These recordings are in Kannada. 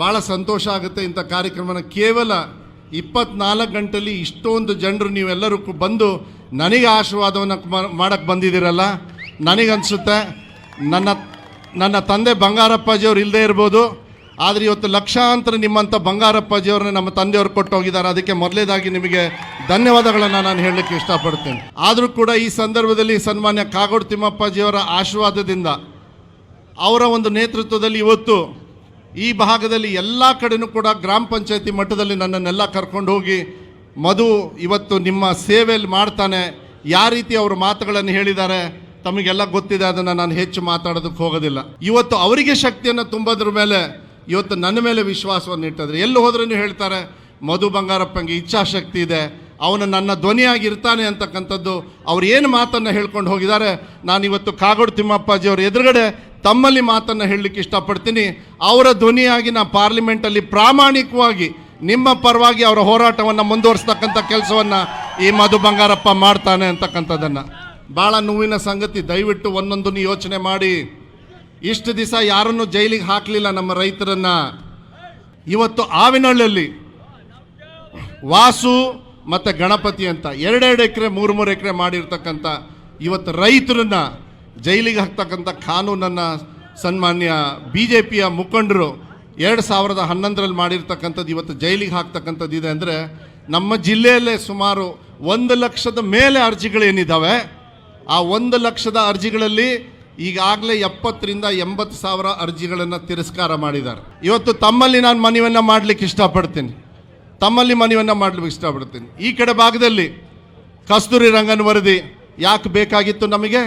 ಭಾಳ ಸಂತೋಷ ಆಗುತ್ತೆ ಇಂಥ ಕಾರ್ಯಕ್ರಮನ. ಕೇವಲ ಇಪ್ಪತ್ನಾಲ್ಕು ಗಂಟೆಯಲ್ಲಿ ಇಷ್ಟೊಂದು ಜನರು ನೀವೆಲ್ಲರೂ ಬಂದು ನನಗೆ ಆಶೀರ್ವಾದವನ್ನು ಮಾಡೋಕ್ಕೆ ಬಂದಿದ್ದೀರಲ್ಲ? ನನಗನ್ಸುತ್ತೆ. ನನ್ನ ನನ್ನ ತಂದೆ ಬಂಗಾರಪ್ಪಾಜಿಯವ್ರು ಇಲ್ಲದೆ ಇರ್ಬೋದು. ಆದರೆ ಇವತ್ತು ಲಕ್ಷಾಂತರ ನಿಮ್ಮಂಥ ಬಂಗಾರಪ್ಪಾಜಿಯವ್ರನ್ನ ನಮ್ಮ ತಂದೆಯವರು ಕೊಟ್ಟು ಹೋಗಿದ್ದಾರೆ ಅದಕ್ಕೆ ಮೊದಲೇದಾಗಿ ನಿಮಗೆ ಧನ್ಯವಾದಗಳನ್ನು ನಾನು ಹೇಳಲಿಕ್ಕೆ ಇಷ್ಟಪಡ್ತೇನೆ. ಆದರೂ ಕೂಡ ಈ ಸಂದರ್ಭದಲ್ಲಿ ಸನ್ಮಾನ್ಯ ಕಾಗೋಡು ತಿಮ್ಮಪ್ಪಾಜಿಯವರ ಆಶೀರ್ವಾದದಿಂದ ಅವರ ಒಂದು ನೇತೃತ್ವದಲ್ಲಿ ಇವತ್ತು ಈ ಭಾಗದಲ್ಲಿ ಎಲ್ಲ ಕಡೆನೂ ಕೂಡ ಗ್ರಾಮ ಪಂಚಾಯತಿ ಮಟ್ಟದಲ್ಲಿ ನನ್ನನ್ನೆಲ್ಲ ಕರ್ಕೊಂಡು ಹೋಗಿ, ಮಧು ಇವತ್ತು ನಿಮ್ಮ ಸೇವೆಯಲ್ಲಿ ಮಾಡ್ತಾನೆ ಯಾವ ರೀತಿ ಅವರು ಮಾತುಗಳನ್ನು ಹೇಳಿದ್ದಾರೆ, ತಮಗೆಲ್ಲ ಗೊತ್ತಿದೆ, ಅದನ್ನು ನಾನು ಹೆಚ್ಚು ಮಾತಾಡೋದಕ್ಕೆ ಹೋಗೋದಿಲ್ಲ. ಇವತ್ತು ಅವರಿಗೆ ಶಕ್ತಿಯನ್ನು ತುಂಬೋದ್ರ ಮೇಲೆ, ಇವತ್ತು ನನ್ನ ಮೇಲೆ ವಿಶ್ವಾಸವನ್ನು ಇಟ್ಟಿದ್ರೆ ಎಲ್ಲಿ ಹೋದ್ರೂ ಹೇಳ್ತಾರೆ, ಮಧು ಬಂಗಾರಪ್ಪಂಗೆ ಇಚ್ಛಾಶಕ್ತಿ ಇದೆ, ಅವನು ನನ್ನ ಧ್ವನಿಯಾಗಿರ್ತಾನೆ ಅಂತಕ್ಕಂಥದ್ದು, ಅವ್ರು ಏನು ಮಾತನ್ನು ಹೇಳ್ಕೊಂಡು ಹೋಗಿದ್ದಾರೆ, ನಾನು ಇವತ್ತು ಕಾಗೋಡು ತಿಮ್ಮಪ್ಪಾಜಿ ಅವ್ರ ಎದುರುಗಡೆ ತಮ್ಮಲ್ಲಿ ಮಾತನ್ನು ಹೇಳಲಿಕ್ಕೆ ಇಷ್ಟಪಡ್ತೀನಿ. ಅವರ ಧ್ವನಿಯಾಗಿ ನಾ ಪಾರ್ಲಿಮೆಂಟಲ್ಲಿ ಪ್ರಾಮಾಣಿಕವಾಗಿ ನಿಮ್ಮ ಪರವಾಗಿ ಅವರ ಹೋರಾಟವನ್ನು ಮುಂದುವರಿಸ್ತಕ್ಕಂಥ ಕೆಲಸವನ್ನು ಈ ಮಧು ಬಂಗಾರಪ್ಪ ಮಾಡ್ತಾನೆ ಅಂತಕ್ಕಂಥದ್ದನ್ನು. ಭಾಳ ನೋವಿನ ಸಂಗತಿ. ದಯವಿಟ್ಟು ಒಂದೊಂದನ್ನು ಯೋಚನೆ ಮಾಡಿ. ಇಷ್ಟು ದಿವಸ ಯಾರನ್ನು ಜೈಲಿಗೆ ಹಾಕಲಿಲ್ಲ ನಮ್ಮ ರೈತರನ್ನು. ಇವತ್ತು ಆವಿನಹಳ್ಳಿಯಲ್ಲಿ ವಾಸು ಮತ್ತು ಗಣಪತಿ ಅಂತ ಎರಡೆರಡು ಎಕರೆ, ಮೂರು ಮೂರು ಎಕರೆ ಮಾಡಿರ್ತಕ್ಕಂಥ ಇವತ್ತು ರೈತರನ್ನ ಜೈಲಿಗೆ ಹಾಕ್ತಕ್ಕಂಥ ಕಾನೂನನ್ನು ಸನ್ಮಾನ್ಯ ಬಿ ಜೆ ಪಿಯ ಮುಖಂಡರು ಎರಡು ಸಾವಿರದ ಹನ್ನೊಂದರಲ್ಲಿ ಮಾಡಿರ್ತಕ್ಕಂಥದ್ದು ಇವತ್ತು ಜೈಲಿಗೆ ಹಾಕ್ತಕ್ಕಂಥದ್ದು ಇದೆ ಅಂದರೆ ನಮ್ಮ ಜಿಲ್ಲೆಯಲ್ಲೇ ಸುಮಾರು ಒಂದು ಲಕ್ಷದ ಮೇಲೆ ಅರ್ಜಿಗಳೇನಿದ್ದಾವೆ ಆ ಒಂದು ಲಕ್ಷದ ಅರ್ಜಿಗಳಲ್ಲಿ ಈಗಾಗಲೇ ಎಪ್ಪತ್ತರಿಂದ ಎಂಬತ್ತು ಸಾವಿರ ಅರ್ಜಿಗಳನ್ನು ತಿರಸ್ಕಾರ ಮಾಡಿದ್ದಾರೆ. ಇವತ್ತು ತಮ್ಮಲ್ಲಿ ನಾನು ಮನವಿಯನ್ನು ಮಾಡಲಿಕ್ಕೆ ಇಷ್ಟಪಡ್ತೀನಿ. ತಮ್ಮಲ್ಲಿ ಮನವಿಯನ್ನು ಮಾಡಲಿಕ್ಕೆ ಇಷ್ಟಪಡ್ತೀನಿ. ಈ ಕಡೆ ಭಾಗದಲ್ಲಿ ಕಸ್ತೂರಿ ರಂಗನ್ ವರದಿ ಯಾಕೆ ಬೇಕಾಗಿತ್ತು ನಮಗೆ?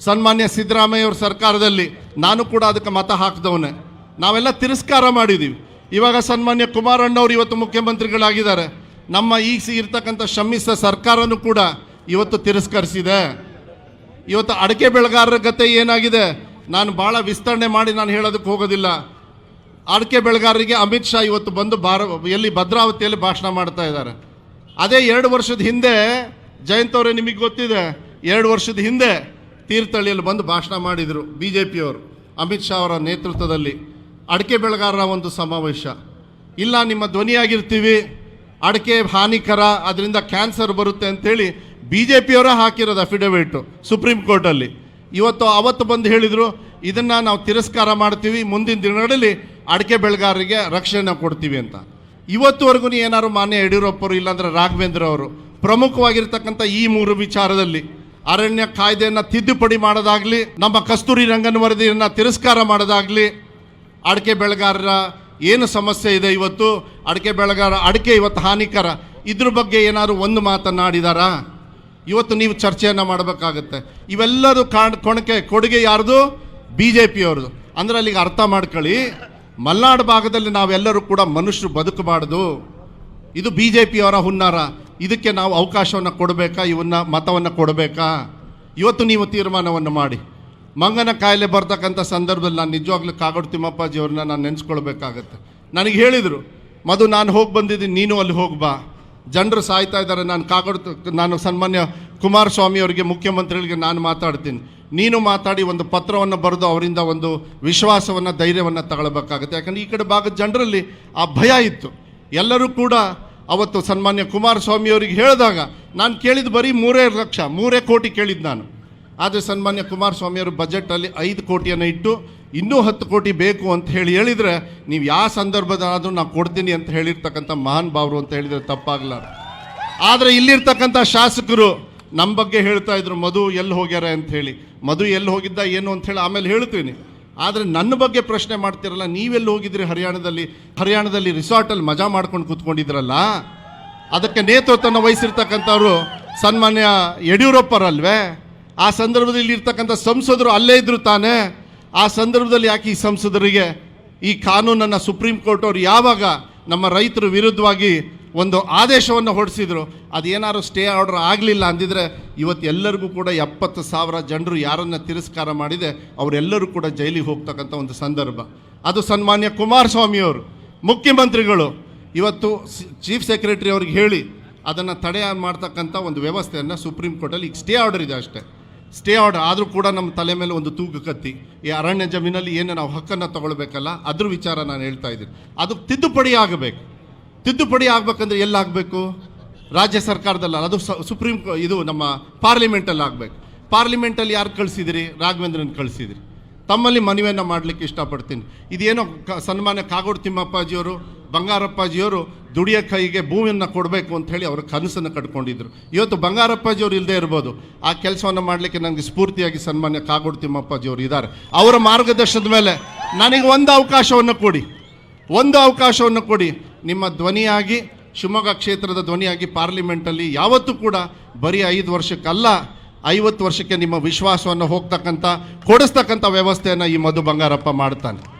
ಸನ್ಮಾನ್ಯ ಸಿದ್ದರಾಮಯ್ಯ ಅವ್ರ ಸರ್ಕಾರದಲ್ಲಿ ನಾನು ಕೂಡ ಅದಕ್ಕೆ ಮತ ಹಾಕಿದವನೇ. ನಾವೆಲ್ಲ ತಿರಸ್ಕಾರ ಮಾಡಿದ್ದೀವಿ ಇವಾಗ ಸನ್ಮಾನ್ಯ ಕುಮಾರಣ್ಣವ್ರು ಇವತ್ತು ಮುಖ್ಯಮಂತ್ರಿಗಳಾಗಿದ್ದಾರೆ. ನಮ್ಮ ಈಗ ಇರ್ತಕ್ಕಂಥ ಶ್ರಮಿಸಿದ ಸರ್ಕಾರನೂ ಕೂಡ ಇವತ್ತು ತಿರಸ್ಕರಿಸಿದೆ. ಇವತ್ತು ಅಡಕೆ ಬೆಳೆಗಾರರ ಗತೆ ಏನಾಗಿದೆ? ನಾನು ಭಾಳ ವಿಸ್ತರಣೆ ಮಾಡಿ ನಾನು ಹೇಳೋದಕ್ಕೆ ಹೋಗೋದಿಲ್ಲ. ಅಡಕೆ ಬೆಳೆಗಾರರಿಗೆ ಅಮಿತ್ ಶಾ ಇವತ್ತು ಬಂದು ಭಾರ, ಎಲ್ಲಿ ಭದ್ರಾವತಿಯಲ್ಲಿ ಭಾಷಣ ಮಾಡ್ತಾ ಇದ್ದಾರೆ. ಅದೇ ಎರಡು ವರ್ಷದ ಹಿಂದೆ ಜಯಂತ್ ಅವರೇ ನಿಮಗೆ ಗೊತ್ತಿದೆ. ಎರಡು ವರ್ಷದ ಹಿಂದೆ ತೀರ್ಥಹಳ್ಳಿಯಲ್ಲಿ ಬಂದು ಭಾಷಣ ಮಾಡಿದರು ಬಿ ಜೆ ಪಿಯವರು ಅಮಿತ್ ಶಾ ಅವರ ನೇತೃತ್ವದಲ್ಲಿ. ಅಡಿಕೆ ಬೆಳೆಗಾರರ ಒಂದು ಸಮಾವೇಶ. ಇಲ್ಲ, ನಿಮ್ಮ ಧ್ವನಿಯಾಗಿರ್ತೀವಿ. ಅಡಿಕೆ ಹಾನಿಕರ, ಅದರಿಂದ ಕ್ಯಾನ್ಸರ್ ಬರುತ್ತೆ ಅಂತೇಳಿ ಬಿ ಜೆ ಪಿಯವರೇ ಹಾಕಿರೋದು ಅಫಿಡವಿಟು ಸುಪ್ರೀಂ ಕೋರ್ಟಲ್ಲಿ. ಇವತ್ತು ಅವತ್ತು ಬಂದು ಹೇಳಿದರು, ಇದನ್ನು ನಾವು ತಿರಸ್ಕಾರ ಮಾಡ್ತೀವಿ, ಮುಂದಿನ ದಿನಗಳಲ್ಲಿ ಅಡಿಕೆ ಬೆಳೆಗಾರರಿಗೆ ರಕ್ಷಣೆ ಕೊಡ್ತೀವಿ ಅಂತ. ಇವತ್ತುವರೆಗೂ ಏನಾದ್ರು ಮಾನ್ಯ ಯಡಿಯೂರಪ್ಪರು ಇಲ್ಲಾಂದರೆ ರಾಘವೇಂದ್ರ ಅವರು ಪ್ರಮುಖವಾಗಿರ್ತಕ್ಕಂಥ ಈ ಮೂರು ವಿಚಾರದಲ್ಲಿ ಅರಣ್ಯ ಕಾಯ್ದೆಯನ್ನು ತಿದ್ದುಪಡಿ ಮಾಡೋದಾಗಲಿ, ನಮ್ಮ ಕಸ್ತೂರಿ ರಂಗನ ವರದಿಯನ್ನು ತಿರಸ್ಕಾರ ಮಾಡೋದಾಗಲಿ, ಅಡಿಕೆ ಬೆಳೆಗಾರರ ಏನು ಸಮಸ್ಯೆ ಇದೆ ಇವತ್ತು, ಅಡಿಕೆ ಬೆಳೆಗಾರ ಅಡಿಕೆ ಇವತ್ತು ಹಾನಿಕರ, ಇದ್ರ ಬಗ್ಗೆ ಏನಾದರೂ ಒಂದು ಮಾತನಾಡಿದಾರಾ? ಇವತ್ತು ನೀವು ಚರ್ಚೆಯನ್ನು ಮಾಡಬೇಕಾಗತ್ತೆ. ಇವೆಲ್ಲರೂ ಕಾಣ್ ಕೊಣಕೆ, ಕೊಡುಗೆ ಯಾರ್ದು? ಬಿ ಜೆ ಪಿಯವ್ರದ್ದು ಅಂದ್ರೆ ಅಲ್ಲಿಗೆ ಅರ್ಥ ಮಾಡ್ಕೊಳ್ಳಿ, ಮಲ್ನಾಡು ಭಾಗದಲ್ಲಿ ನಾವೆಲ್ಲರೂ ಕೂಡ ಮನುಷ್ಯರು ಬದುಕಬಾರ್ದು. ಇದು ಬಿ ಜೆ ಪಿಯವರ ಹುನ್ನಾರ. ಇದಕ್ಕೆ ನಾವು ಅವಕಾಶವನ್ನು ಕೊಡಬೇಕಾ? ಇವನ್ನ ಮತವನ್ನು ಕೊಡಬೇಕಾ? ಇವತ್ತು ನೀವು ತೀರ್ಮಾನವನ್ನು ಮಾಡಿ. ಮಂಗನ ಕಾಯಿಲೆ ಬರ್ತಕ್ಕಂಥ ಸಂದರ್ಭದಲ್ಲಿ ನಾನು ನಿಜವಾಗ್ಲೂ ಕಾಗೋಡು ತಿಮ್ಮಪ್ಪಾಜಿ ಅವ್ರನ್ನ ನಾನು ನೆನೆಸ್ಕೊಳ್ಬೇಕಾಗತ್ತೆ. ನನಗೆ ಹೇಳಿದರು, ಮಧು, ನಾನು ಹೋಗಿ ಬಂದಿದ್ದೀನಿ, ನೀನು ಅಲ್ಲಿ ಹೋಗಿ ಬಾ. ಜನರು ಸಾಯ್ತಾ ಇದ್ದಾರೆ, ನಾನು ಕಾಗೋಡು ನಾನು ಸನ್ಮಾನ್ಯ ಕುಮಾರಸ್ವಾಮಿ ಅವರಿಗೆ, ಮುಖ್ಯಮಂತ್ರಿಗಳಿಗೆ ನಾನು ಮಾತಾಡ್ತೀನಿ. ನೀನು ಮಾತಾಡಿ, ಒಂದು ಪತ್ರವನ್ನು ಬರೆದು ಅವರಿಂದ ಒಂದು ವಿಶ್ವಾಸವನ್ನು, ಧೈರ್ಯವನ್ನು ತಗೊಳ್ಬೇಕಾಗುತ್ತೆ. ಯಾಕಂದ್ರೆ ಈ ಕಡೆ ಭಾಗದ ಜನರಲ್ಲಿ ಆ ಭಯ ಇತ್ತು. ಎಲ್ಲರೂ ಕೂಡ ಅವತ್ತು ಸನ್ಮಾನ್ಯ ಕುಮಾರಸ್ವಾಮಿ ಅವರಿಗೆ ಹೇಳಿದಾಗ ನಾನು ಕೇಳಿದ ಬರೀ ಮೂರೇ ಲಕ್ಷ, ಮೂರೇ ಕೋಟಿ ಕೇಳಿದ್ದು ನಾನು. ಆದರೆ ಸನ್ಮಾನ್ಯ ಕುಮಾರಸ್ವಾಮಿ ಅವರು ಬಜೆಟಲ್ಲಿ ಐದು ಕೋಟಿಯನ್ನು ಇಟ್ಟು ಇನ್ನೂ ಹತ್ತು ಕೋಟಿ ಬೇಕು ಅಂತ ಹೇಳಿ ಹೇಳಿದರೆ ನೀವು ಯಾವ ಸಂದರ್ಭದಾದರೂ ನಾನು ಕೊಡ್ತೀನಿ ಅಂತ ಹೇಳಿರ್ತಕ್ಕಂಥ ಮಹಾನ್ ಭಾವರು ಅಂತ ಹೇಳಿದರೆ ತಪ್ಪಾಗಲ್ಲ ಆದರೆ ಇಲ್ಲಿರ್ತಕ್ಕಂಥ ಶಾಸಕರು ನಮ್ಮ ಬಗ್ಗೆ ಹೇಳ್ತಾ ಇದ್ರು, ಮಧು ಎಲ್ಲಿ ಹೋಗ್ಯಾರ ಅಂತ ಹೇಳಿ. ಮಧು ಎಲ್ಲಿ ಹೋಗಿದ್ದ, ಏನು ಅಂತ ಹೇಳಿ ಆಮೇಲೆ ಹೇಳ್ತೀನಿ. ಆದರೆ ನನ್ನ ಬಗ್ಗೆ ಪ್ರಶ್ನೆ ಮಾಡ್ತಿರಲ್ಲ, ನೀವೆಲ್ಲಿ ಹೋಗಿದ್ರಿ ಹರಿಯಾಣದಲ್ಲಿ? ಹರಿಯಾಣದಲ್ಲಿ ರಿಸಾರ್ಟಲ್ಲಿ ಮಜಾ ಮಾಡ್ಕೊಂಡು ಕೂತ್ಕೊಂಡಿದ್ರಲ್ಲ? ಅದಕ್ಕೆ ನೇತೃತ್ವನ ವಹಿಸಿರ್ತಕ್ಕಂಥವ್ರು ಸನ್ಮಾನ್ಯ ಯಡಿಯೂರಪ್ಪರಲ್ವೇ? ಆ ಸಂದರ್ಭದಲ್ಲಿ ಇರ್ತಕ್ಕಂಥ ಸಂಸದರು ಅಲ್ಲೇ ಇದ್ರು ತಾನೇ? ಆ ಸಂದರ್ಭದಲ್ಲಿ ಯಾಕೆ ಈ ಸಂಸದರಿಗೆ ಈ ಕಾನೂನನ್ನು ಸುಪ್ರೀಂ ಕೋರ್ಟ್ ಅವರು ಯಾವಾಗ ನಮ್ಮ ರೈತರ ವಿರುದ್ಧವಾಗಿ ಒಂದು ಆದೇಶವನ್ನು ಹೊರಡಿಸಿದ್ರು, ಅದೇನಾದ್ರು ಸ್ಟೇ ಆರ್ಡರ್ ಆಗಲಿಲ್ಲ ಅಂದಿದ್ರೆ ಇವತ್ತು ಎಲ್ಲರಿಗೂ ಕೂಡ ಎಪ್ಪತ್ತು ಸಾವಿರ ಜನರು ಯಾರನ್ನ ತಿರಸ್ಕಾರ ಮಾಡಿದೆ, ಅವರೆಲ್ಲರೂ ಕೂಡ ಜೈಲಿಗೆ ಹೋಗ್ತಕ್ಕಂಥ ಒಂದು ಸಂದರ್ಭ. ಅದು ಸನ್ಮಾನ್ಯ ಕುಮಾರಸ್ವಾಮಿಯವರು, ಮುಖ್ಯಮಂತ್ರಿಗಳು. ಇವತ್ತು ಚೀಫ್ ಸೆಕ್ರೆಟರಿ ಅವ್ರಿಗೆ ಹೇಳಿ, ಅದನ್ನು ತಡೆ ಮಾಡ್ತಕ್ಕಂಥ ಒಂದು ವ್ಯವಸ್ಥೆಯನ್ನು ಸುಪ್ರೀಂ ಕೋರ್ಟಲ್ಲಿ ಈಗ ಸ್ಟೇ ಆರ್ಡರ್ ಇದೆ ಅಷ್ಟೇ. ಸ್ಟೇ ಆರ್ಡರ್ ಆದರೂ ಕೂಡ ನಮ್ಮ ತಲೆ ಮೇಲೆ ಒಂದು ತೂಗು ಕತ್ತಿ. ಈ ಅರಣ್ಯ ಜಮೀನಲ್ಲಿ ಏನು ನಾವು ಹಕ್ಕನ್ನು ತಗೊಳ್ಬೇಕಲ್ಲ, ಅದ್ರ ವಿಚಾರ ನಾನು ಹೇಳ್ತಾ ಇದ್ದೀನಿ. ಅದು ತಿದ್ದುಪಡಿ ಆಗಬೇಕು. ತಿದ್ದುಪಡಿ ಆಗ್ಬೇಕಂದ್ರೆ ಎಲ್ಲಾಗಬೇಕು? ರಾಜ್ಯ ಸರ್ಕಾರದಲ್ಲ, ಅದು ಸುಪ್ರೀಂ ಇದು ನಮ್ಮ ಪಾರ್ಲಿಮೆಂಟಲ್ಲಿ ಆಗಬೇಕು. ಪಾರ್ಲಿಮೆಂಟಲ್ಲಿ ಯಾರು ಕಳಿಸಿದಿರಿ? ರಾಘವೇಂದ್ರನ್ ಕಳಿಸಿದಿರಿ. ತಮ್ಮಲ್ಲಿ ಮನವಿಯನ್ನು ಮಾಡಲಿಕ್ಕೆ ಇಷ್ಟಪಡ್ತೀನಿ. ಇದೇನೋ ಕ, ಸನ್ಮಾನ್ಯ ಕಾಗೋಡು ತಿಮ್ಮಪ್ಪಾಜಿಯವರು, ಬಂಗಾರಪ್ಪಾಜಿಯವರು ದುಡಿಯ ಕೈಗೆ ಭೂಮಿಯನ್ನು ಕೊಡಬೇಕು ಅಂತ ಹೇಳಿ ಅವರ ಕನಸನ್ನು ಕಟ್ಕೊಂಡಿದ್ರು. ಇವತ್ತು ಬಂಗಾರಪ್ಪಾಜಿಯವರು ಇಲ್ಲದೆ ಇರ್ಬೋದು. ಆ ಕೆಲಸವನ್ನು ಮಾಡಲಿಕ್ಕೆ ನನಗೆ ಸ್ಫೂರ್ತಿಯಾಗಿ ಸನ್ಮಾನ್ಯ ಕಾಗೋಡು ತಿಮ್ಮಪ್ಪಾಜಿಯವರು ಇದ್ದಾರೆ. ಅವರ ಮಾರ್ಗದರ್ಶನದ ಮೇಲೆ ನನಗೆ ಒಂದು ಅವಕಾಶವನ್ನು ಕೊಡಿ. ಒಂದು ಅವಕಾಶವನ್ನು ಕೊಡಿ. ನಿಮ್ಮ ಧ್ವನಿಯಾಗಿ, ಶಿವಮೊಗ್ಗ ಕ್ಷೇತ್ರದ ಧ್ವನಿಯಾಗಿ ಪಾರ್ಲಿಮೆಂಟಲ್ಲಿ ಯಾವತ್ತೂ ಕೂಡ ಬರೀ ಐದು ವರ್ಷಕ್ಕಲ್ಲ, ಐವತ್ತು ವರ್ಷಕ್ಕೆ ನಿಮ್ಮ ವಿಶ್ವಾಸವನ್ನು ಹೋಗ್ತಕ್ಕಂಥ, ಕೊಡಿಸ್ತಕ್ಕಂಥ ವ್ಯವಸ್ಥೆಯನ್ನು ಈ ಮಧು ಬಂಗಾರಪ್ಪ ಮಾಡ್ತಾನೆ.